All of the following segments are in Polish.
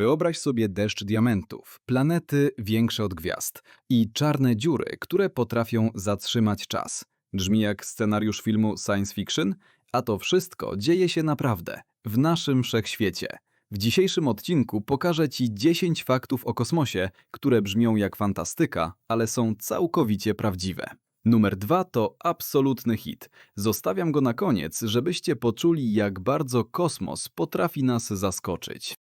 Wyobraź sobie deszcz diamentów, planety większe od gwiazd i czarne dziury, które potrafią zatrzymać czas. Brzmi jak scenariusz filmu science fiction, a to wszystko dzieje się naprawdę w naszym wszechświecie. W dzisiejszym odcinku pokażę Ci 10 faktów o kosmosie, które brzmią jak fantastyka, ale są całkowicie prawdziwe. Numer 2 to absolutny hit. Zostawiam go na koniec, żebyście poczuli, jak bardzo kosmos potrafi nas zaskoczyć.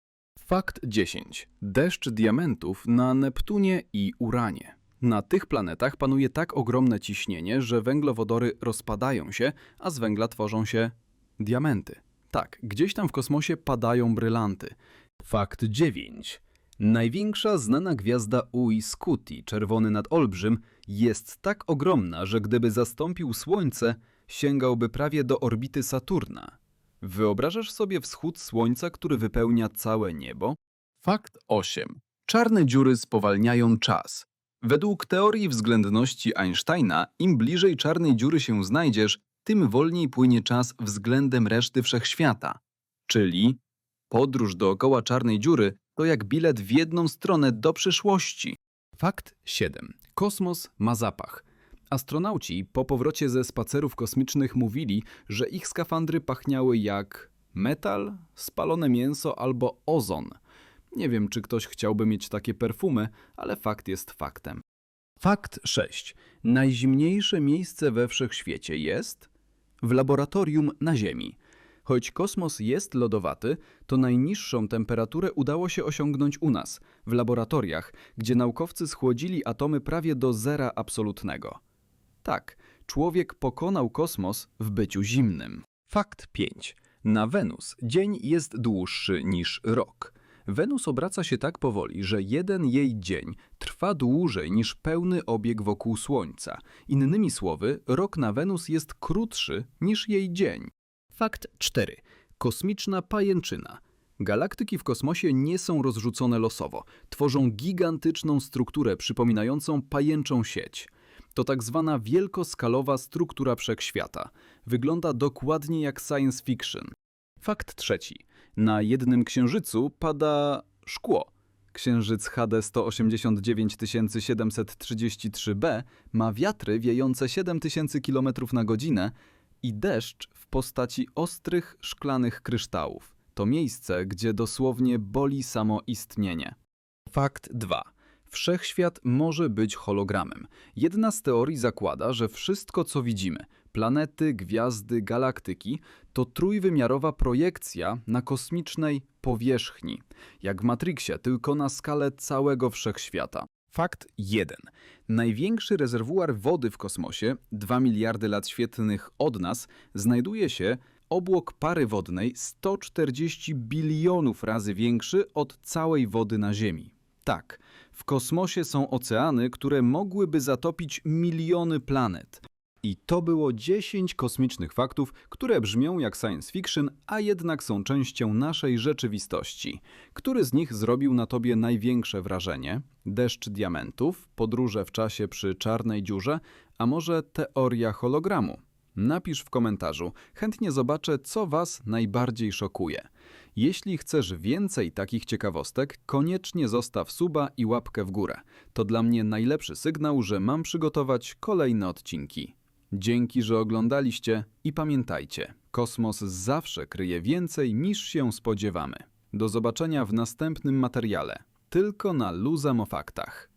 Fakt 10. Deszcz diamentów na Neptunie i Uranie. Na tych planetach panuje tak ogromne ciśnienie, że węglowodory rozpadają się, a z węgla tworzą się diamenty. Tak, gdzieś tam w kosmosie padają brylanty. Fakt 9. Największa znana gwiazda Ui czerwony nadolbrzym, jest tak ogromna, że gdyby zastąpił Słońce, sięgałby prawie do orbity Saturna. Wyobrażasz sobie wschód Słońca, który wypełnia całe niebo? Fakt 8. Czarne dziury spowalniają czas. Według teorii względności Einsteina, im bliżej czarnej dziury się znajdziesz, tym wolniej płynie czas względem reszty wszechświata. Czyli podróż dookoła czarnej dziury to jak bilet w jedną stronę do przyszłości. Fakt 7. Kosmos ma zapach. Astronauci po powrocie ze spacerów kosmicznych mówili, że ich skafandry pachniały jak metal, spalone mięso albo ozon. Nie wiem, czy ktoś chciałby mieć takie perfumy, ale fakt jest faktem. Fakt 6. Najzimniejsze miejsce we wszechświecie jest w laboratorium na Ziemi. Choć kosmos jest lodowaty, to najniższą temperaturę udało się osiągnąć u nas, w laboratoriach, gdzie naukowcy schłodzili atomy prawie do zera absolutnego. Tak, człowiek pokonał kosmos w byciu zimnym. Fakt 5. Na Wenus dzień jest dłuższy niż rok. Wenus obraca się tak powoli, że jeden jej dzień trwa dłużej niż pełny obieg wokół Słońca. Innymi słowy, rok na Wenus jest krótszy niż jej dzień. Fakt 4. Kosmiczna pajęczyna. Galaktyki w kosmosie nie są rozrzucone losowo. Tworzą gigantyczną strukturę przypominającą pajęczą sieć. To tak zwana wielkoskalowa struktura wszechświata. Wygląda dokładnie jak science fiction. Fakt trzeci. Na jednym księżycu pada szkło. Księżyc HD 189 733b ma wiatry wiejące 7000 km na godzinę i deszcz w postaci ostrych, szklanych kryształów. To miejsce, gdzie dosłownie boli samo istnienie. Fakt 2. Wszechświat może być hologramem. Jedna z teorii zakłada, że wszystko, co widzimy planety, gwiazdy, galaktyki to trójwymiarowa projekcja na kosmicznej powierzchni, jak w Matrixie, tylko na skalę całego wszechświata. Fakt 1. Największy rezerwuar wody w kosmosie, 2 miliardy lat świetlnych od nas, znajduje się obłok pary wodnej 140 bilionów razy większy od całej wody na Ziemi. Tak, w kosmosie są oceany, które mogłyby zatopić miliony planet. I to było 10 kosmicznych faktów, które brzmią jak science fiction, a jednak są częścią naszej rzeczywistości. Który z nich zrobił na tobie największe wrażenie? Deszcz diamentów, podróże w czasie przy czarnej dziurze, a może teoria hologramu? Napisz w komentarzu. Chętnie zobaczę, co Was najbardziej szokuje. Jeśli chcesz więcej takich ciekawostek, koniecznie zostaw suba i łapkę w górę. To dla mnie najlepszy sygnał, że mam przygotować kolejne odcinki. Dzięki, że oglądaliście i pamiętajcie, kosmos zawsze kryje więcej niż się spodziewamy. Do zobaczenia w następnym materiale, tylko na Luzam o faktach.